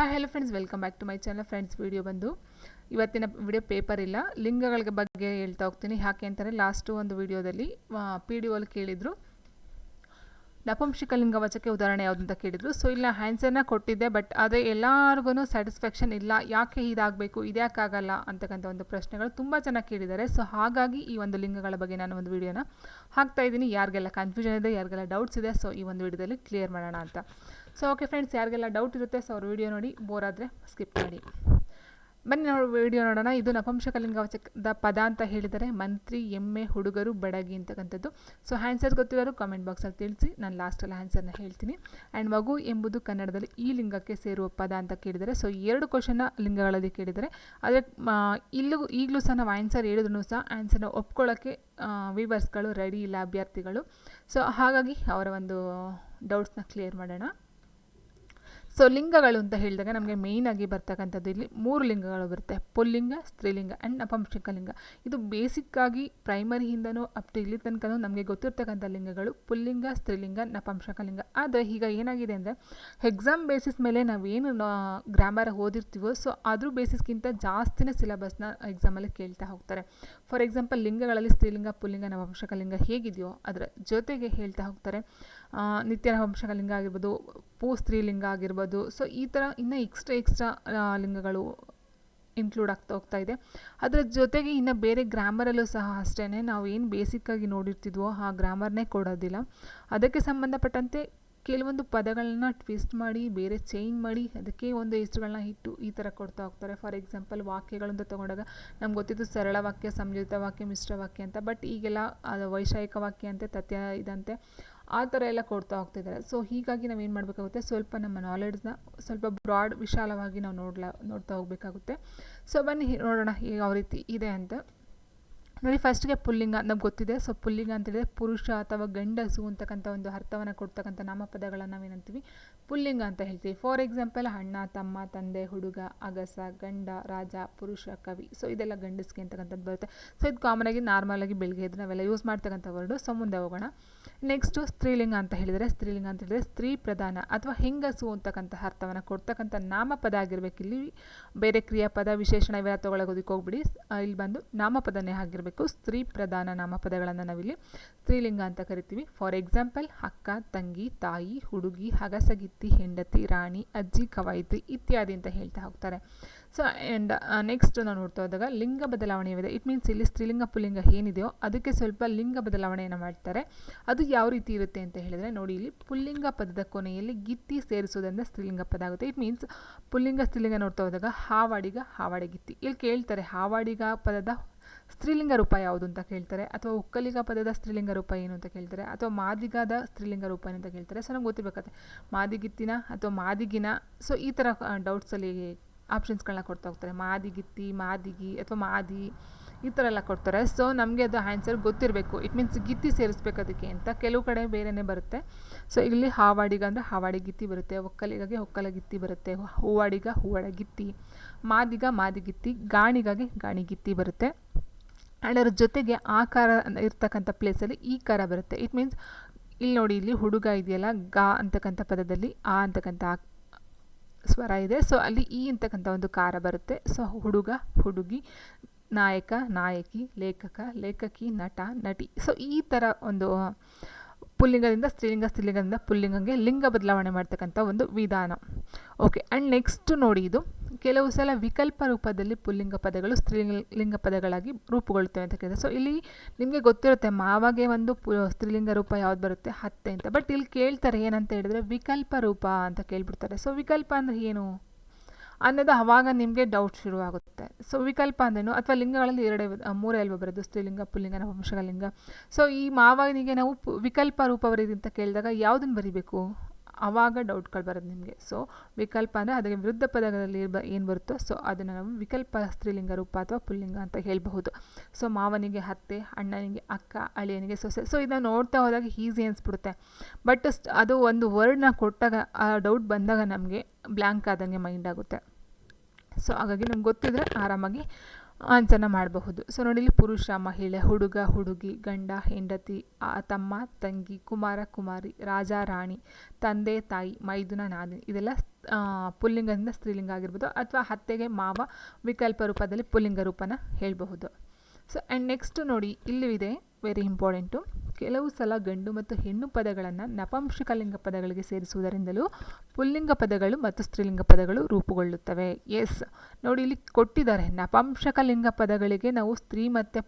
Hi hello friends welcome back to my channel friends video ಬಂದು. ಇವತ್ತಿನ video paper ಇಲ್ಲ. ಲಿಂಗಗಳ ಬಗ್ಗೆ ಹೇಳ್ತಾ ಹೋಗ್ತೀನಿ. ಯಾಕೆ ಅಂತಾರೆ ಲಾಸ್ಟು ಒಂದು ವಿಡಿಯೋದಲ್ಲಿ ಪಿ ಡಿ ಒಲ್ ಕೇಳಿದರು. ಲಿಂಗ ಲಿಂಗವಚಕ್ಕೆ ಉದಾಹರಣೆ ಯಾವುದು ಅಂತ ಕೇಳಿದರು. ಸೊ ಇಲ್ಲ ಆನ್ಸರ್ನ ಕೊಟ್ಟಿದ್ದೆ ಬಟ್ ಆದರೆ ಎಲ್ಲರಿಗೂ ಸ್ಯಾಟಿಸ್ಫ್ಯಾಕ್ಷನ್ ಇಲ್ಲ. ಯಾಕೆ ಇದಾಗಬೇಕು? ಇದ್ಯಾಕಾಗಲ್ಲ ಅಂತಕ್ಕಂಥ ಒಂದು ಪ್ರಶ್ನೆಗಳು ತುಂಬ ಚೆನ್ನಾಗಿ ಕೇಳಿದ್ದಾರೆ. ಸೊ ಹಾಗಾಗಿ ಈ ಒಂದು ಲಿಂಗಗಳ ಬಗ್ಗೆ ನಾನು ಒಂದು ವಿಡಿಯೋನ ಹಾಕ್ತಾ ಇದ್ದೀನಿ. ಯಾರಿಗೆಲ್ಲ ಕನ್ಫ್ಯೂಷನ್ ಇದೆ, ಯಾರಿಗೆಲ್ಲ ಡೌಟ್ಸ್ ಇದೆ ಸೊ ಈ ಒಂದು ವಿಡಿಯೋದಲ್ಲಿ ಕ್ಲಿಯರ್ ಮಾಡೋಣ ಅಂತ. ಸೊ ಓಕೆ ಫ್ರೆಂಡ್ಸ್ ಯಾರಿಗೆಲ್ಲ ಡೌಟ್ ಇರುತ್ತೆ ಸೊ ಅವ್ರ ವಿಡಿಯೋ ನೋಡಿ ಬೋರ್ ಆದರೆ ಸ್ಕಿಪ್ ಮಾಡಿ. ಬನ್ನಿ ನಾವು ವಿಡಿಯೋ ನೋಡೋಣ. ಇದು ನಪುಂಸಕಲಿಂಗವಚಕದ ಪದ ಅಂತ ಹೇಳಿದರೆ, ಮಂತ್ರಿ, ಎಮ್ಮೆ, ಹುಡುಗರು, ಬಡಗಿ ಅಂತಕ್ಕಂಥದ್ದು. ಸೊ ಆನ್ಸರ್ ಗೊತ್ತಿರೋರು ಕಾಮೆಂಟ್ ಬಾಕ್ಸಲ್ಲಿ ತಿಳಿಸಿ, ನಾನು ಲಾಸ್ಟಲ್ಲಿ ಆನ್ಸರ್ನ ಹೇಳ್ತೀನಿ. ಆ್ಯಂಡ್ ಮಗು ಎಂಬುದು ಕನ್ನಡದಲ್ಲಿ ಈ ಲಿಂಗಕ್ಕೆ ಸೇರುವ ಪದ ಅಂತ ಕೇಳಿದರೆ ಸೊ ಎರಡು ಕ್ವಶನ್ನ ಲಿಂಗಗಳಲ್ಲಿ ಕೇಳಿದರೆ ಆದರೆ ಇಲ್ಲೂ, ಈಗಲೂ ಸಹ ನಾವು ಆನ್ಸರ್ ಹೇಳಿದ್ರು ಸಹ ಆನ್ಸರ್ನ ಒಪ್ಕೊಳ್ಳೋಕ್ಕೆ ವಿವರ್ಸ್ಗಳು ರೆಡಿ ಇಲ್ಲ ಅಭ್ಯರ್ಥಿಗಳು ಸೊ ಹಾಗಾಗಿ ಅವರ ಒಂದು ಡೌಟ್ಸ್ನ ಕ್ಲಿಯರ್ ಮಾಡೋಣ. ಸೊ ಲಿಂಗಗಳು ಅಂತ ಹೇಳಿದಾಗ ನಮಗೆ ಮೇಯ್ನಾಗಿ ಬರ್ತಕ್ಕಂಥದ್ದು ಇಲ್ಲಿ ಮೂರು ಲಿಂಗಗಳು ಬರುತ್ತೆ. ಪುಲ್ಲಿಂಗ, ಸ್ತ್ರೀಲಿಂಗ ಆ್ಯಂಡ್ ನಪಂಸಕ ಲಿಂಗ. ಇದು ಬೇಸಿಕ್ಕಾಗಿ ಪ್ರೈಮರಿಯಿಂದನೂ ಅಪ್ ಟು ಇಲ್ಲಿ ತನಕನೂ ನಮಗೆ ಗೊತ್ತಿರ್ತಕ್ಕಂಥ ಲಿಂಗಗಳು. ಪುಲ್ಲಿಂಗ, ಸ್ತ್ರೀಲಿಂಗ ನಪಂಶಕ ಲಿಂಗ. ಆದರೆ ಈಗ ಏನಾಗಿದೆ ಅಂದರೆ ಎಕ್ಸಾಮ್ ಬೇಸಿಸ್ ಮೇಲೆ ನಾವೇನು ಗ್ರಾಮರ್ ಓದಿರ್ತೀವೋ, ಸೊ ಅದ್ರ ಬೇಸಿಸ್ಗಿಂತ ಜಾಸ್ತಿನೇ ಸಿಲೆಬಸ್ನ ಎಕ್ಸಾಮಲ್ಲಿ ಕೇಳ್ತಾ ಹೋಗ್ತಾರೆ. ಫಾರ್ ಎಕ್ಸಾಂಪಲ್ ಲಿಂಗಗಳಲ್ಲಿ ಸ್ತ್ರೀಲಿಂಗ, ಪುಲ್ಲಿಂಗ ನಪಂಶಕ ಲಿಂಗ ಹೇಗಿದೆಯೋ ಅದರ ಜೊತೆಗೆ ಹೇಳ್ತಾ ಹೋಗ್ತಾರೆ. ನಿತ್ಯ ನಪಂಸಕ ಲಿಂಗ ಆಗಿರ್ಬೋದು ಪೂ ಸ್ತ್ರೀಲಿಂಗ ಆಗಿರ್ಬೋದು ಸೊ ಈ ಥರ ಇನ್ನೂ ಎಕ್ಸ್ಟ್ರಾ ಎಕ್ಸ್ಟ್ರಾ ಲಿಂಗಗಳು ಇನ್ಕ್ಲೂಡ್ ಆಗ್ತಾ ಹೋಗ್ತಾ ಇದೆ. ಅದರ ಜೊತೆಗೆ ಇನ್ನು ಬೇರೆ ಗ್ರಾಮರಲ್ಲೂ ಸಹ ಅಷ್ಟೇ ನಾವು ಏನು ಬೇಸಿಕ್ಕಾಗಿ ನೋಡಿರ್ತಿದ್ವೋ ಆ ಗ್ರಾಮರ್ನೇ ಕೊಡೋದಿಲ್ಲ. ಅದಕ್ಕೆ ಸಂಬಂಧಪಟ್ಟಂತೆ ಕೆಲವೊಂದು ಪದಗಳನ್ನ ಟ್ವಿಸ್ಟ್ ಮಾಡಿ, ಬೇರೆ ಚೇಂಜ್ ಮಾಡಿ, ಅದಕ್ಕೆ ಒಂದು ಹೆಸರುಗಳನ್ನ ಇಟ್ಟು ಈ ಥರ ಕೊಡ್ತಾ ಹೋಗ್ತಾರೆ. ಫಾರ್ ಎಕ್ಸಾಂಪಲ್ ವಾಕ್ಯಗಳಂತ ತೊಗೊಂಡಾಗ ನಮ್ಗೆ ಗೊತ್ತಿದ್ದು ಸರಳ ವಾಕ್ಯ ಸಂಯುಕ್ತ ವಾಕ್ಯ, ಮಿಶ್ರ ವಾಕ್ಯ ಅಂತ ಬಟ್ ಈಗೆಲ್ಲ ಅದು ವೈಷಯಿಕ ವಾಕ್ಯ ಅಂತೆ, ತಥ್ಯ ಇದಂತೆ ಆ ಥರ ಎಲ್ಲ ಕೊಡ್ತಾ ಹೋಗ್ತಿದ್ದಾರೆ. ಸೊ ಹೀಗಾಗಿ ನಾವು ಏನು ಮಾಡಬೇಕಾಗುತ್ತೆ? ಸ್ವಲ್ಪ ನಮ್ಮ ನಾಲೆಡ್ಜ್ನ ಸ್ವಲ್ಪ ಬ್ರಾಡ್ ವಿಶಾಲವಾಗಿ ನಾವು ನೋಡ್ಲಾ, ನೋಡ್ತಾ ಹೋಗಬೇಕಾಗುತ್ತೆ. ಸೊ ಬನ್ನಿ, ನೋಡೋಣ ಯಾವ ರೀತಿ ಇದೆ ಅಂತ. ನೋಡಿ ಫಸ್ಟ್ಗೆ ಪುಲ್ಲಿಂಗ ನಮ್ಗೆ ಗೊತ್ತಿದೆ. ಸೊ ಪುಲ್ಲಿಂಗ ಅಂತೇಳಿದ್ರೆ ಪುರುಷ ಅಥವಾ ಗಂಡಸು ಅಂತಕ್ಕಂಥ ಒಂದು ಅರ್ಥವನ್ನು ಕೊಡ್ತಕ್ಕಂಥ ನಾಮಪದಗಳನ್ನು ನಾವೇನಂತೀವಿ? ಪುಲ್ಲಿಂಗ ಅಂತ ಹೇಳ್ತೀವಿ. ಫಾರ್ ಎಕ್ಸಾಂಪಲ್ ಅಣ್ಣ, ತಮ್ಮ, ತಂದೆ, ಹುಡುಗ, ಅಗಸ, ಗಂಡ, ರಾಜ, ಪುರುಷ, ಕವಿ. ಸೊ ಇದೆಲ್ಲ ಗಂಡಸ್ಗೆ ಅಂತಕ್ಕಂಥದ್ದು ಬರುತ್ತೆ. ಸೊ ಇದು ಕಾಮನ್ ಕಾಮನಾಗಿ ನಾರ್ಮಲಾಗಿ ಬೆಳಗ್ಗೆ ಇದ್ರೆ ನಾವೆಲ್ಲ ಯೂಸ್ ಮಾಡ್ತಕ್ಕಂಥ ವರ್ಡು ಸೊ ಮುಂದೆ ಹೋಗೋಣ. ನೆಕ್ಸ್ಟು ಸ್ತ್ರೀಲಿಂಗ ಅಂತ ಹೇಳಿದರೆ, ಸ್ತ್ರೀಲಿಂಗ ಅಂತ ಹೇಳಿದರೆ ಸ್ತ್ರೀ ಪ್ರಧಾನ ಅಥವಾ ಹೆಂಗಸು ಅಂತಕ್ಕಂಥ ಅರ್ಥವನ್ನು ಕೊಡ್ತಕ್ಕಂಥ ನಾಮಪದ ಆಗಿರ್ಬೇಕು. ಇಲ್ಲಿ ಬೇರೆ ಕ್ರಿಯಾಪದ, ವಿಶೇಷಣ ಇವೆಲ್ಲ ತೊಗೊಳಗೋದಕ್ಕೆ ಹೋಗ್ಬಿಡಿ. ಇಲ್ಲಿ ಬಂದು ನಾಮಪದನೇ ಆಗಿರಬೇಕು. ಸ್ತ್ರೀ ಪ್ರಧಾನ ನಾಮಪದಗಳನ್ನು ನಾವಿಲ್ಲಿ ಸ್ತ್ರೀಲಿಂಗ ಅಂತ ಕರಿತೀವಿ. ಫಾರ್ ಎಕ್ಸಾಂಪಲ್ ಅಕ್ಕ, ತಂಗಿ, ತಾಯಿ, ಹುಡುಗಿ, ಹಗಸಗಿತ್ತಿ, ಹೆಂಡತಿ, ರಾಣಿ, ಅಜ್ಜಿ, ಕವಾಯಿತ್ರಿ ಇತ್ಯಾದಿ ಅಂತ ಹೇಳ್ತಾ ಹೋಗ್ತಾರೆ. ಸೊ ಆ್ಯಂಡ್ ನೆಕ್ಸ್ಟ್ ನಾವು ನೋಡ್ತಾ ಹೋದಾಗ ಲಿಂಗ ಬದಲಾವಣೆ ಇದೆ. ಇಟ್ ಮೀನ್ಸ್ ಇಲ್ಲಿ ಸ್ತ್ರೀಲಿಂಗ, ಪುಲ್ಲಿಂಗ ಏನಿದೆಯೋ ಅದಕ್ಕೆ ಸ್ವಲ್ಪ ಲಿಂಗ ಬದಲಾವಣೆಯನ್ನು ಮಾಡ್ತಾರೆ. ಅದು ಯಾವ ರೀತಿ ಇರುತ್ತೆ ಅಂತ ಹೇಳಿದರೆ ನೋಡಿ, ಇಲ್ಲಿ ಪುಲ್ಲಿಂಗ ಪದದ ಕೊನೆಯಲ್ಲಿ ಗಿತ್ತಿ ಸೇರಿಸೋದ್ರಿಂದ ಸ್ತ್ರೀಲಿಂಗ ಪದ ಆಗುತ್ತೆ. ಇಟ್ ಮೀನ್ಸ್ ಪುಲ್ಲಿಂಗ, ಸ್ತ್ರೀಲಿಂಗ ನೋಡ್ತಾ ಹೋದಾಗ ಹಾವಾಡಿಗ, ಹಾವಾಡಿಗಿತ್ತಿ. ಇಲ್ಲಿ ಕೇಳ್ತಾರೆ ಹಾವಾಡಿಗ ಪದದ ಸ್ತ್ರೀಲಿಂಗ ರೂಪ ಯಾವುದು ಅಂತ ಕೇಳ್ತಾರೆ? ಅಥವಾ ಒಕ್ಕಲಿಗ ಪದದ ಸ್ತ್ರೀಲಿಂಗ ರೂಪ ಏನು ಅಂತ ಕೇಳ್ತಾರೆ? ಅಥವಾ ಮಾದಿಗದ ಸ್ತ್ರೀಲಿಂಗ ರೂಪ ಏನು ಅಂತ ಕೇಳ್ತಾರೆ? ಸೊ ನಮ್ಗೆ ಗೊತ್ತಿರ್ಬೇಕಾಗುತ್ತೆ ಮಾದಿಗಿತ್ತಿನ ಅಥವಾ ಮಾದಿಗಿನ ಸೊ ಈ ಥರ ಡೌಟ್ಸಲ್ಲಿ ಆಪ್ಷನ್ಸ್ಗಳನ್ನ ಕೊಡ್ತಾ ಹೋಗ್ತಾರೆ. ಮಾದಿಗಿತ್ತಿ, ಮಾದಿಗಿ ಅಥವಾ ಮಾದಿ, ಈ ಥರ ಎಲ್ಲ ಕೊಡ್ತಾರೆ. ಸೊ ನಮಗೆ ಅದು ಆನ್ಸರ್ ಗೊತ್ತಿರಬೇಕು. ಇಟ್ ಮೀನ್ಸ್ ಗಿತ್ತಿ ಸೇರಿಸ್ಬೇಕು ಅದಕ್ಕೆ ಅಂತ. ಕೆಲವು ಕಡೆ ಬೇರೆಯೇ ಬರುತ್ತೆ. ಸೊ ಇಲ್ಲಿ ಹಾವಾಡಿಗ ಅಂದರೆ ಹಾವಾಡಿ ಗಿತ್ತಿ ಬರುತ್ತೆ. ಒಕ್ಕಲಿಗಾಗಿ ಒಕ್ಕಲ ಗಿತ್ತಿ ಬರುತ್ತೆ. ಹೂವಾಡಿಗ ಹೂವಾಡ ಗಿತ್ತಿ ಮಾದಿಗ ಮಾದಿಗಿತ್ತಿ, ಗಾಣಿಗಾಗಿ ಗಾಣಿಗಿತ್ತಿ ಬರುತ್ತೆ. ಅದ್ರ ಜೊತೆಗೆ ಆ ಕಾರ ಇರ್ತಕ್ಕಂಥ ಪ್ಲೇಸಲ್ಲಿ ಈ ಕಾರ ಬರುತ್ತೆ. ಇಟ್ ಮೀನ್ಸ್ ಇಲ್ಲಿ ನೋಡಿ, ಇಲ್ಲಿ ಹುಡುಗ ಇದೆಯಲ್ಲ, ಗಾ ಅಂತಕ್ಕಂಥ ಪದದಲ್ಲಿ, ಆ ಅಂತಕ್ಕಂಥ ಸ್ವರ ಇದೆ. ಸೊ ಅಲ್ಲಿ ಈ ಅಂತಕ್ಕಂಥ ಒಂದು ಕಾರ ಬರುತ್ತೆ. ಸೊ ಹುಡುಗ, ಹುಡುಗಿ, ನಾಯಕ, ನಾಯಕಿ, ಲೇಖಕ, ಲೇಖಕಿ, ನಟ, ನಟಿ. ಸೊ ಈ ಥರ ಒಂದು ಪುಲ್ಲಿಂಗದಿಂದ, ಸ್ತ್ರೀಲಿಂಗ, ಸ್ತ್ರೀಲಿಂಗದಿಂದ ಪುಲ್ಲಿಂಗಂಗೆ ಲಿಂಗ ಬದಲಾವಣೆ ಮಾಡ್ತಕ್ಕಂಥ ಒಂದು ವಿಧಾನ. ಓಕೆ ಆ್ಯಂಡ್ ನೆಕ್ಸ್ಟು ನೋಡಿ ಇದು. ಕೆಲವು ಸಲ ವಿಕಲ್ಪ ರೂಪದಲ್ಲಿ ಪುಲ್ಲಿಂಗ ಪದಗಳು ಸ್ತ್ರೀಲಿಂಗ ಲಿಂಗ ಪದಗಳಾಗಿ ರೂಪುಗೊಳ್ಳುತ್ತವೆ ಅಂತ ಕೇಳಿದೆ. ಸೊ ಇಲ್ಲಿ ನಿಮಗೆ ಗೊತ್ತಿರುತ್ತೆ ಮಾವಾಗೆ ಒಂದು ಪು, ಸ್ತ್ರೀಲಿಂಗ ರೂಪ ಯಾವ್ದು ಬರುತ್ತೆ? ಹತ್ತೆ ಅಂತ. ಬಟ್ ಇಲ್ಲಿ ಕೇಳ್ತಾರೆ ಏನಂತ ಹೇಳಿದ್ರೆ ವಿಕಲ್ಪ ರೂಪ ಅಂತ ಕೇಳ್ಬಿಡ್ತಾರೆ. ಸೊ ವಿಕಲ್ಪ ಅಂದರೆ ಏನು? ಅನ್ನೋದು ಆವಾಗ ನಿಮಗೆ ಡೌಟ್ ಶುರುವಾಗುತ್ತೆ. ಸೊ ವಿಕಲ್ಪ ಅಂದ್ರೇನು? ಅಥವಾ ಲಿಂಗಗಳಲ್ಲಿ ಎರಡೇ ಮೂರೇ ಅಲ್ವ ಬರೋದು? ಸ್ತ್ರೀಲಿಂಗ, ಪುಲ್ಲಿಂಗ, ನಪುಂಸಕಲಿಂಗ. ಸೊ ಈ ಮಾವನಿಗೆ ನಾವು ವಿಕಲ್ಪ ರೂಪ ಬರೀರಿ ಅಂತ ಕೇಳಿದಾಗ ಯಾವುದನ್ನು ಬರಿಬೇಕು? ಆವಾಗ ಡೌಟ್ಗಳು ಬರೋದು ನಿಮಗೆ. ಸೊ ವಿಕಲ್ಪ ಅಂದರೆ ಅದಕ್ಕೆ ವಿರುದ್ಧ ಪದಗಳಲ್ಲಿ ಬ ಏನು ಬರುತ್ತೋ ಸೊ ಅದನ್ನು ನಾವು ವಿಕಲ್ಪ ಸ್ತ್ರೀಲಿಂಗ ರೂಪ ಅಥವಾ ಪುಲ್ಲಿಂಗ ಅಂತ ಹೇಳಬಹುದು. ಸೊ ಮಾವನಿಗೆ ಅತ್ತೆ, ಅಣ್ಣನಿಗೆ ಅಕ್ಕ, ಅಳಿಯನಿಗೆ ಸೊಸೆ. ಸೊ ಇದನ್ನು ನೋಡ್ತಾ ಹೋದಾಗ ಈಸಿ ಅನಿಸ್ಬಿಡುತ್ತೆ. ಬಟ್ ಅದು ಒಂದು ವರ್ಡ್ನ ಕೊಟ್ಟಾಗ ಆ ಡೌಟ್ ಬಂದಾಗ ನಮಗೆ ಬ್ಲ್ಯಾಂಕ್ ಆದಂಗೆ ಮೈಂಡ್ ಆಗುತ್ತೆ. ಸೊ ಹಾಗಾಗಿ ನಮ್ಗೆ ಗೊತ್ತಿದ್ರೆ ಆರಾಮಾಗಿ ಆನ್ಸರ್ನ ಮಾಡಬಹುದು. ಸೊ ನೋಡಿ ಇಲ್ಲಿ ಪುರುಷ, ಮಹಿಳೆ, ಹುಡುಗ, ಹುಡುಗಿ, ಗಂಡ, ಹೆಂಡತಿ ತಮ್ಮ, ತಂಗಿ, ಕುಮಾರ, ಕುಮಾರಿ, ರಾಜ, ರಾಣಿ, ತಂದೆ, ತಾಯಿ, ಮೈದುನ, ನಾದಿನಿ. ಇದೆಲ್ಲ ಪುಲ್ಲಿಂಗದಿಂದ ಸ್ತ್ರೀಲಿಂಗ ಆಗಿರ್ಬೋದು ಅಥವಾ ಹತ್ತೆಗೆ ಮಾವ ವಿಕಲ್ಪ ರೂಪದಲ್ಲಿ ಪುಲ್ಲಿಂಗ ರೂಪನ ಹೇಳಬಹುದು. ಸೊ ಆ್ಯಂಡ್ ನೆಕ್ಸ್ಟ್ ನೋಡಿ ಇಲ್ಲೂ ಇದೆ ವೆರಿ ಇಂಪಾರ್ಟೆಂಟು ಕೆಲವು ಸಲ ಗಂಡು ಮತ್ತು ಹೆಣ್ಣು ಪದಗಳನ್ನು ನಪಂಸಕಲಿಂಗ ಪದಗಳಿಗೆ ಸೇರಿಸುವುದರಿಂದಲೂ ಪುಲ್ಲಿಂಗ ಪದಗಳು ಮತ್ತು ಸ್ತ್ರೀಲಿಂಗ ಪದಗಳು ರೂಪುಗೊಳ್ಳುತ್ತವೆ. ಎಸ್. ನೋಡಿ, ಇಲ್ಲಿ ಕೊಟ್ಟಿದ್ದಾರೆ. ನಪಂಶಕಲಿಂಗ ಪದಗಳಿಗೆ ನಾವು ಸ್ತ್ರೀ ಮತ್ತು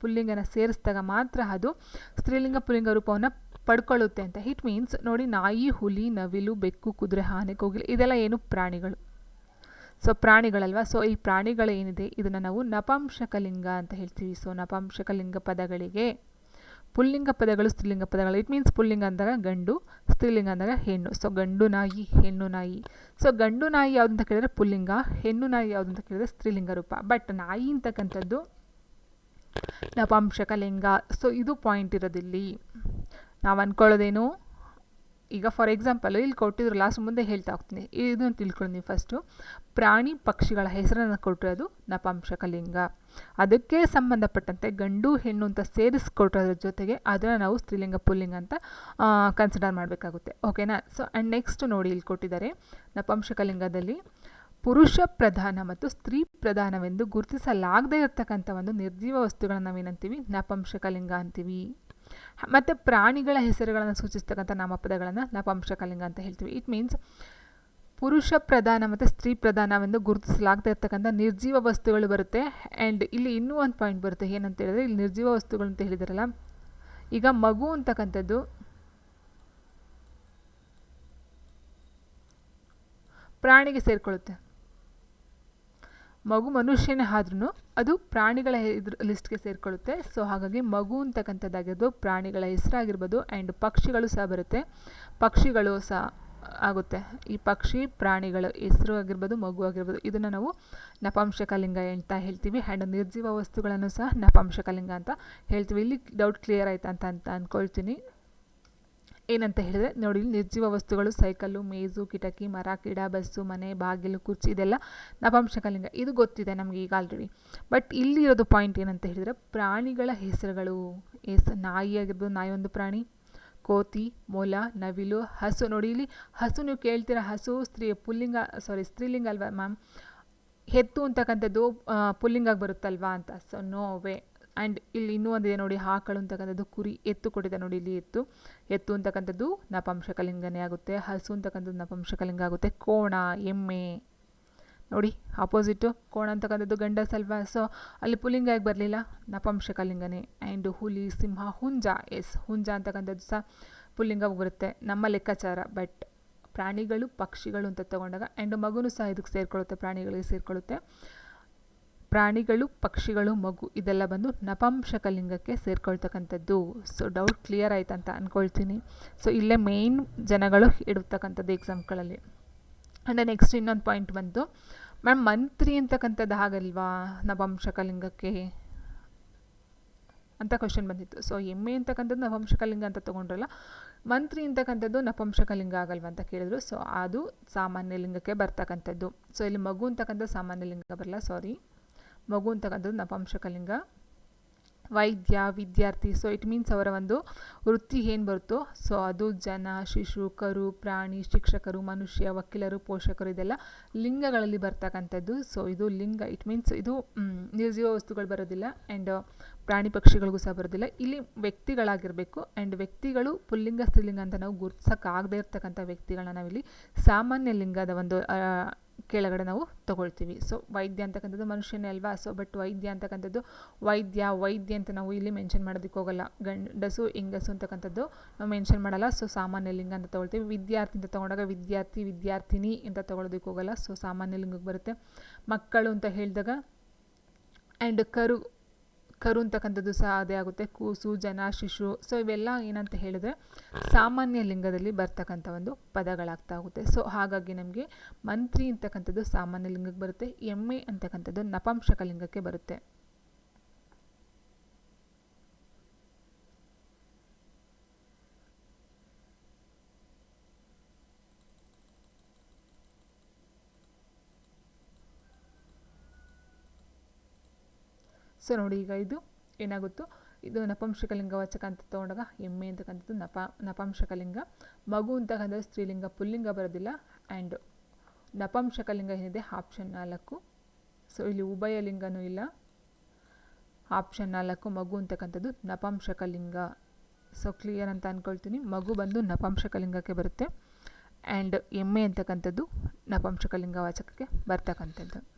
ಪುಲ್ಲಿಂಗನ ಸೇರಿಸಿದಾಗ ಮಾತ್ರ ಅದು ಸ್ತ್ರೀಲಿಂಗ ಪುಲ್ಲಿಂಗ ರೂಪವನ್ನು ಪಡ್ಕೊಳ್ಳುತ್ತೆ ಅಂತ. ಇಟ್ ಮೀನ್ಸ್ ನೋಡಿ, ನಾಯಿ, ಹುಲಿ, ನವಿಲು, ಬೆಕ್ಕು, ಕುದುರೆ, ಆನೆ, ಕೋಗಿಲೆ ಇದೆಲ್ಲ ಏನು ಪ್ರಾಣಿಗಳು? ಸೊ ಪ್ರಾಣಿಗಳಲ್ವ? ಸೊ ಈ ಪ್ರಾಣಿಗಳೇನಿದೆ? ಇದನ್ನು ನಾವು ನಪಂಶಕಲಿಂಗ ಅಂತ ಹೇಳ್ತೀವಿ. ಸೊ ನಪಂಶಕಲಿಂಗ ಪದಗಳಿಗೆ ಪುಲ್ಲಿಂಗ ಪದಗಳು, ಸ್ತ್ರೀಲಿಂಗ ಪದಗಳು. ಇಟ್ ಮೀನ್ಸ್ ಪುಲ್ಲಿಂಗ ಅಂದಾಗ ಗಂಡು, ಸ್ತ್ರೀಲಿಂಗ ಅಂದಾಗ ಹೆಣ್ಣು. ಸೊ ಗಂಡು ನಾಯಿ, ಹೆಣ್ಣು ನಾಯಿ. ಸೊ ಗಂಡು ನಾಯಿ ಯಾವುದು ಅಂತ ಕೇಳಿದ್ರೆ ಪುಲ್ಲಿಂಗ, ಹೆಣ್ಣು ನಾಯಿ ಯಾವುದು ಅಂತ ಕೇಳಿದ್ರೆ ಸ್ತ್ರೀಲಿಂಗ ರೂಪ. ಬಟ್ ನಾಯಿ ಅಂತಕ್ಕಂಥದ್ದು ನಪಾಂಶಕಲಿಂಗ ಸೊ ಇದು ಪಾಯಿಂಟ್ ಇರೋದಿಲ್ಲಿ. ನಾವು ಅಂದ್ಕೊಳ್ಳೋದೇನು ಈಗ ಫಾರ್ ಎಕ್ಸಾಂಪಲ್ ಇಲ್ಲಿ ಕೊಟ್ಟಿದ್ರು ಲಾಸ್ಟ್ ಮುಂದೆ ಹೇಳ್ತಾ ಹೋಗ್ತೀನಿ. ಇದನ್ನು ತಿಳ್ಕೊಂಡು ನೀವು ಫಸ್ಟು ಪ್ರಾಣಿ ಪಕ್ಷಿಗಳ ಹೆಸರನ್ನು ಕೊಟ್ಟಿರೋದು ನಪಾಂಶಕಲಿಂಗ. ಅದಕ್ಕೆ ಸಂಬಂಧಪಟ್ಟಂತೆ ಗಂಡು, ಹೆಣ್ಣು ಅಂತ ಸೇರಿಸ್ಕೊಟ್ಟಿರೋದ್ರ ಜೊತೆಗೆ ಅದನ್ನು ನಾವು ಸ್ತ್ರೀಲಿಂಗ, ಪುಲ್ಲಿಂಗ ಅಂತ ಕನ್ಸಿಡರ್ ಮಾಡಬೇಕಾಗುತ್ತೆ. ಓಕೆನಾ ಸೊ ಆ್ಯಂಡ್ ನೆಕ್ಸ್ಟ್ ನೋಡಿ ಇಲ್ಲಿ ಕೊಟ್ಟಿದ್ದಾರೆ ನಪಾಂಶಕಲಿಂಗದಲ್ಲಿ ಪುರುಷ ಪ್ರಧಾನ ಮತ್ತು ಸ್ತ್ರೀ ಪ್ರಧಾನವೆಂದು ಗುರುತಿಸಲಾಗದೇ ಇರತಕ್ಕಂಥ ಒಂದು ನಿರ್ಜೀವ ವಸ್ತುಗಳನ್ನು ನಾವೇನಂತೀವಿ? ನಪಂಶಕಲಿಂಗ ಅಂತೀವಿ. ಮತ್ತು ಪ್ರಾಣಿಗಳ ಹೆಸರುಗಳನ್ನು ಸೂಚಿಸ್ತಕ್ಕಂಥ ನಾಮಪದಗಳನ್ನು ನಪಂಸಕಲಿಂಗ ಅಂತ ಹೇಳ್ತೀವಿ. ಇಟ್ ಮೀನ್ಸ್ ಪುರುಷ ಪ್ರಧಾನ ಮತ್ತು ಸ್ತ್ರೀ ಪ್ರಧಾನವೆಂದು ಗುರುತಿಸಲಾಗ್ತಾ ಇರ್ತಕ್ಕಂಥ ನಿರ್ಜೀವ ವಸ್ತುಗಳು ಬರುತ್ತೆ. ಆ್ಯಂಡ್ ಇಲ್ಲಿ ಇನ್ನೂ ಒಂದು ಪಾಯಿಂಟ್ ಬರುತ್ತೆ. ಏನಂತ ಹೇಳಿದ್ರೆ ಇಲ್ಲಿ ನಿರ್ಜೀವ ವಸ್ತುಗಳು ಅಂತ ಹೇಳಿದಾರಲ್ಲ, ಈಗ ಮಗು ಅಂತಕ್ಕಂಥದ್ದು ಪ್ರಾಣಿಗೆ ಸೇರಿಕೊಳ್ಳುತ್ತೆ. ಮಗು ಮನುಷ್ಯನೇ ಆದ್ರೂ ಅದು ಪ್ರಾಣಿಗಳ ಇದ್ರ ಲಿಸ್ಟ್ಗೆ ಸೇರಿಕೊಳ್ಳುತ್ತೆ. ಸೊ ಹಾಗಾಗಿ ಮಗು ಅಂತಕ್ಕಂಥದ್ದಾಗಿರ್ಬೋದು ಪ್ರಾಣಿಗಳ ಹೆಸರಾಗಿರ್ಬೋದು ಆ್ಯಂಡ್ ಪಕ್ಷಿಗಳು ಸಹ ಬರುತ್ತೆ. ಪಕ್ಷಿಗಳು ಸಹ ಆಗುತ್ತೆ. ಈ ಪಕ್ಷಿ ಪ್ರಾಣಿಗಳ ಹೆಸರು ಆಗಿರ್ಬೋದು, ಮಗು ಆಗಿರ್ಬೋದು, ಇದನ್ನು ನಾವು ನಪಾಂಶಕಲಿಂಗ ಅಂತ ಹೇಳ್ತೀವಿ. ಆ್ಯಂಡ್ ನಿರ್ಜೀವ ವಸ್ತುಗಳನ್ನು ಸಹ ನಪಾಂಶಕಲಿಂಗ ಅಂತ ಹೇಳ್ತೀವಿ. ಇಲ್ಲಿ ಡೌಟ್ ಕ್ಲಿಯರ್ ಆಯ್ತಾ ಅಂತ ಅಂತ ಅಂದ್ಕೊಳ್ತೀನಿ ಏನಂತ ಹೇಳಿದ್ರೆ, ನೋಡಿ ನಿರ್ಜೀವ ವಸ್ತುಗಳು, ಸೈಕಲ್ಲು, ಮೇಜು, ಕಿಟಕಿ, ಮರ ಗಿಡ ಬಸ್ಸು, ಮನೆ, ಬಾಗಿಲು, ಕುರ್ಚಿ ಇದೆಲ್ಲ ನಪಾಂಶಕಲಿಂಗ ಇದು ಗೊತ್ತಿದೆ ನಮಗೆ ಈಗ ಆಲ್ರೆಡಿ ಬಟ್ ಇಲ್ಲಿರೋದು ಪಾಯಿಂಟ್ ಏನಂತ ಹೇಳಿದ್ರೆ, ಪ್ರಾಣಿಗಳ ಹೆಸರುಗಳು ಎಸ್ ನಾಯಿ ಆಗಿರ್ಬೋದು ನಾಯಿ ಒಂದು ಪ್ರಾಣಿ, ಕೋತಿ, ಮೊಲ, ನವಿಲು, ಹಸು. ನೋಡಿ, ಇಲ್ಲಿ ಹಸು ನೀವು ಕೇಳ್ತೀರ, ಹಸು, ಸ್ತ್ರೀ, ಪುಲ್ಲಿಂಗ ಸಾರಿ ಸ್ತ್ರೀಲಿಂಗ ಅಲ್ವಾ ಮ್ಯಾಮ್ ಹೆತ್ತು ಅಂತಕ್ಕಂಥದ್ದು ಪುಲ್ಲಿಂಗಾಗಿ ಬರುತ್ತಲ್ವಾ ಅಂತ. ಸೊ ನೋ ವೇ ಆ್ಯಂಡ್ ಇಲ್ಲಿ ಇನ್ನೂ ಒಂದಿದೆ ನೋಡಿ ಆಕಳು ಅಂತಕ್ಕಂಥದ್ದು ಕುರಿ, ಎತ್ತು ಕೊಟ್ಟಿದೆ ನೋಡಿ ಇಲ್ಲಿ ಎತ್ತು. ಎತ್ತು ಅಂತಕ್ಕಂಥದ್ದು ನಪಂಸಕಲಿಂಗನೇ ಆಗುತ್ತೆ, ಹಸು ಅಂತಕ್ಕಂಥದ್ದು ನಪಂಶಕಲಿಂಗ ಆಗುತ್ತೆ, ಕೋಣ, ಎಮ್ಮೆ. ನೋಡಿ ಅಪೋಸಿಟು ಕೋಣ ಅಂತಕ್ಕಂಥದ್ದು ಗಂಡಸಲ್ವಾ ಸೊ ಅಲ್ಲಿ ಪುಲ್ಲಿಂಗಾಗಿ ಬರಲಿಲ್ಲ, ನಪಂಸಕಲಿಂಗನೇ. ಆ್ಯಂಡ್ ಹುಲಿ, ಸಿಂಹ, ಹುಂಜ ಎಸ್ ಹುಂಜ ಅಂತಕ್ಕಂಥದ್ದು ಸಹ ಪುಲ್ಲಿಂಗ ಬರುತ್ತೆ, ನಮ್ಮ ಲೆಕ್ಕಾಚಾರ. ಬಟ್ ಪ್ರಾಣಿಗಳು, ಪಕ್ಷಿಗಳು ಅಂತ ತಗೊಂಡಾಗ ಆ್ಯಂಡ್ ಮಗುನೂ ಸಹ ಇದಕ್ಕೆ ಸೇರಿಕೊಳ್ಳುತ್ತೆ, ಪ್ರಾಣಿಗಳಿಗೆ ಸೇರಿಕೊಳ್ಳುತ್ತೆ. ಪ್ರಾಣಿಗಳು, ಪಕ್ಷಿಗಳು, ಮಗು ಇದೆಲ್ಲ ಬಂದು ನಪಂಸಕಲಿಂಗಕ್ಕೆ ಸೇರ್ಕೊಳ್ತಕ್ಕಂಥದ್ದು. ಸೊ ಡೌಟ್ ಕ್ಲಿಯರ್ ಆಯ್ತು ಅಂತ ಅಂದ್ಕೊಳ್ತೀನಿ ಸೊ ಇಲ್ಲೇ ಮೇಯ್ನ್ ಜನಗಳು ಇಡತಕ್ಕಂಥದ್ದು ಎಕ್ಸಾಮ್ಗಳಲ್ಲಿ ಆ್ಯಂಡ್ ನೆಕ್ಸ್ಟ್ ಇನ್ನೊಂದು ಪಾಯಿಂಟ್ ಬಂತು ಮ್ಯಾಮ್ ಮಂತ್ರಿ ಅಂತಕ್ಕಂಥದ್ದು ಹಾಗಲ್ವಾ ನಪಂಸಕಲಿಂಗಕ್ಕೆ? ಅಂತ ಕ್ವಶನ್ ಬಂದಿತ್ತು. ಸೊ ಎಮ್ಮೆ ಅಂತಕ್ಕಂಥದ್ದು ನಪಂಸಕಲಿಂಗ ಅಂತ ತೊಗೊಂಡ್ರಲ್ಲ, ಮಂತ್ರಿ ಅಂತಕ್ಕಂಥದ್ದು ನಪಂಸಕಲಿಂಗ ಆಗಲ್ವ ಅಂತ ಕೇಳಿದ್ರು. ಸೊ ಅದು ಸಾಮಾನ್ಯ ಲಿಂಗಕ್ಕೆ ಬರ್ತಕ್ಕಂಥದ್ದು. ಸೊ ಇಲ್ಲಿ ಮಗು ಅಂತಕ್ಕಂಥದ್ದು ಸಾಮಾನ್ಯ ಲಿಂಗ ಬರಲ್ಲ ಸಾರಿ ಮಗು ಅಂತಕ್ಕಂಥದ್ದು ನಪಂಸಕಲಿಂಗ ವೈದ್ಯ, ವಿದ್ಯಾರ್ಥಿ ಸೊ ಇಟ್ ಮೀನ್ಸ್ ಅವರ ಒಂದು ವೃತ್ತಿ ಏನು ಬರುತ್ತೋ ಸೊ ಅದು ಜನ, ಶಿಶು, ಕರು, ಪ್ರಾಣಿ, ಶಿಕ್ಷಕರು, ಮನುಷ್ಯ, ವಕೀಲರು, ಪೋಷಕರು ಇದೆಲ್ಲ ಲಿಂಗಗಳಲ್ಲಿ ಬರ್ತಕ್ಕಂಥದ್ದು. ಸೊ ಇದು ಲಿಂಗ ಇಟ್ ಮೀನ್ಸ್ ಇದು ನಿರ್ಜೀವ ವಸ್ತುಗಳು ಬರೋದಿಲ್ಲ ಆ್ಯಂಡ್ ಪ್ರಾಣಿ ಪಕ್ಷಿಗಳಿಗೂ ಸಹ ಬರೋದಿಲ್ಲ. ಇಲ್ಲಿ ವ್ಯಕ್ತಿಗಳಾಗಿರಬೇಕು ಆ್ಯಂಡ್ ವ್ಯಕ್ತಿಗಳು ಪುಲ್ಲಿಂಗ, ಸ್ತ್ರೀಲಿಂಗ ಅಂತ ನಾವು ಗುರ್ತಿಸೋಕ್ಕಾಗದೇ ಇರ್ತಕ್ಕಂಥ ವ್ಯಕ್ತಿಗಳನ್ನ ನಾವಿಲ್ಲಿ ಸಾಮಾನ್ಯ ಲಿಂಗದ ಒಂದು ಕೆಳಗಡೆ ನಾವು ತಗೊಳ್ತೀವಿ. ಸೊ ವೈದ್ಯ ಅಂತಕ್ಕಂಥದ್ದು ಮನುಷ್ಯನೇ ಅಲ್ವಾ? ಸೊ ಬಟ್ ವೈದ್ಯ ಅಂತಕ್ಕಂಥದ್ದು ವೈದ್ಯ ವೈದ್ಯ ಅಂತ ನಾವು ಇಲ್ಲಿ ಮೆನ್ಷನ್ ಮಾಡೋದಕ್ಕೆ ಹೋಗಲ್ಲ. ಗಂಡಸು ಹೆಂಗಸು ಅಂತಕ್ಕಂಥದ್ದು ನಾವು ಮೆನ್ಷನ್ ಮಾಡಲ್ಲ. ಸೊ ಸಾಮಾನ್ಯ ಲಿಂಗ ಅಂತ ತಗೊಳ್ತೀವಿ. ವಿದ್ಯಾರ್ಥಿ ಅಂತ ತಗೊಂಡಾಗ ವಿದ್ಯಾರ್ಥಿ, ವಿದ್ಯಾರ್ಥಿನಿ ಅಂತ ತೊಗೊಳೋದಕ್ಕೆ ಹೋಗಲ್ಲ. ಸೊ ಸಾಮಾನ್ಯ ಲಿಂಗಕ್ಕೆ ಬರುತ್ತೆ. ಮಕ್ಕಳು ಅಂತ ಹೇಳಿದಾಗ ಆ್ಯಂಡ್ ಕರು ಕರು ಅಂತಕ್ಕಂಥದ್ದು ಸಹ ಅದೇ ಆಗುತ್ತೆ. ಕೂಸು, ಜನ, ಶಿಶು ಸೊ ಇವೆಲ್ಲ ಏನಂತ ಹೇಳಿದ್ರೆ ಸಾಮಾನ್ಯ ಲಿಂಗದಲ್ಲಿ ಬರ್ತಕ್ಕಂಥ ಒಂದು ಪದಗಳಾಗ್ತಾ ಹೋಗುತ್ತೆ. ಸೊ ಹಾಗಾಗಿ ನಮಗೆ ಮಂತ್ರಿ ಅಂತಕ್ಕಂಥದ್ದು ಸಾಮಾನ್ಯ ಲಿಂಗಕ್ಕೆ ಬರುತ್ತೆ ಎಮ್ಮೆ ಅಂತಕ್ಕಂಥದ್ದು ನಪಾಂಶಕ ಲಿಂಗಕ್ಕೆ ಬರುತ್ತೆ. ಸೊ ನೋಡಿ ಈಗ ಇದು ಏನಾಗುತ್ತೋ? ಇದು ನಪಂಸಕಲಿಂಗವಾಚಕ ಅಂತ ತೊಗೊಂಡಾಗ ಎಮ್ಮೆ ಅಂತಕ್ಕಂಥದ್ದು ನಪ, ನಪಂಸಕಲಿಂಗ. ಮಗು ಅಂತಕ್ಕಂಥದ್ದು ಸ್ತ್ರೀಲಿಂಗ, ಪುಲ್ಲಿಂಗ ಬರೋದಿಲ್ಲ. ಆ್ಯಂಡ್ ನಪಂಸಕಲಿಂಗ ಏನಿದೆ? ಆಪ್ಷನ್ ನಾಲ್ಕು. ಸೊ ಇಲ್ಲಿ ಉಭಯ ಲಿಂಗನೂ ಇಲ್ಲ. ಆಪ್ಷನ್ ನಾಲ್ಕು, ಮಗು ಅಂತಕ್ಕಂಥದ್ದು ನಪಂಸಕಲಿಂಗ. ಸೊ ಕ್ಲಿಯರ್ ಅಂತ ಅಂದ್ಕೊಳ್ತೀನಿ ಮಗು ಬಂದು ನಪಂಸಕಲಿಂಗಕ್ಕೆ ಬರುತ್ತೆ. ಆ್ಯಂಡ್ ಎಮ್ಮೆ ಅಂತಕ್ಕಂಥದ್ದು ನಪಂಸಕಲಿಂಗ ವಾಚಕಕ್ಕೆ ಬರ್ತಕ್ಕಂಥದ್ದು